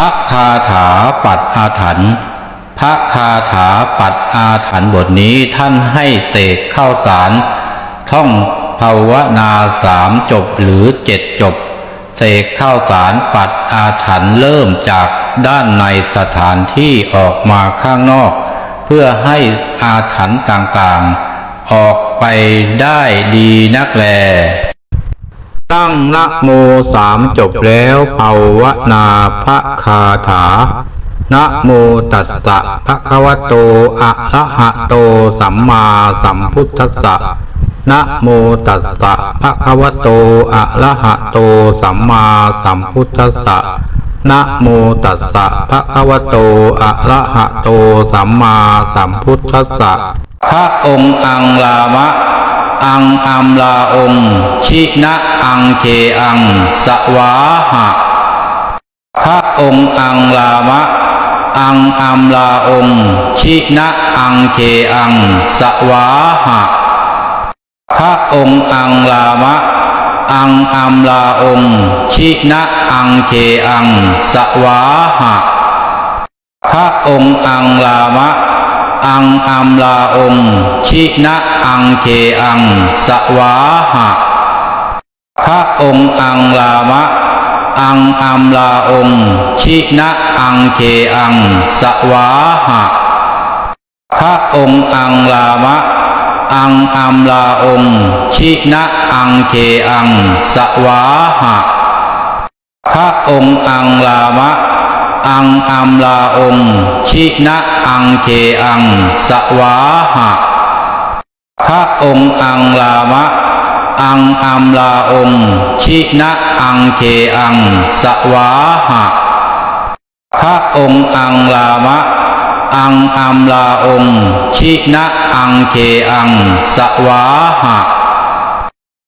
ระคาถาปัดอาถรรพ์พระคาถาปัดอาถรรพ์บทนี้ท่านให้เสกเข้าสารท่องภาวนาสามจบหรือเจ็ดจบ เสกข้าวสารปัดอาถรรพ์เริ่มจากด้านในสถานที่ออกมาข้างนอก เพื่อให้อาถรรพ์ต่างๆ ออกไปได้ดีนักแล ตั้งนะโมสามจบแล้วภาวนาพระคาถานะโมตัสสะภะคะวะโตอะระหะโตสัมมาสัมพุทธัสสะนะโมตัสสะภะคะวะโตอะระหะโตสัมมาสัมพุทธัสสะนะโมตัสสะภะคะวะโตอะระหะโตสัมมาสัมพุทธัสสะพระองค์อังลามะ อังอัมลาองชินะอังเคอัง สวาหะ พระองค์อังลามะ อังอัมลาองชินะอังเคอัง สวาหะ พระองค์อังลามะ อังอัมลาองชินะอังเคอัง สวาหะ พระองค์อังลามะ อังอัมลาองค์ชินะอังเคอัง สวาหะพระองค์อังลามะ อังอัมลาองค์ชินะอังเคอัง สวาหะพระองค์อังลามะ อังอัมลาองค์ชินะอังเคอัง สวาหะพระองค์อังลามะ อังอัมลาองชินะอังเคอัง สวาหะพระองอังลามะ อังอัมลาองชินะอังเคอัง สวาหะพระองอังลามะ อังอัมลาองชินะอังเคอัง สวาหะ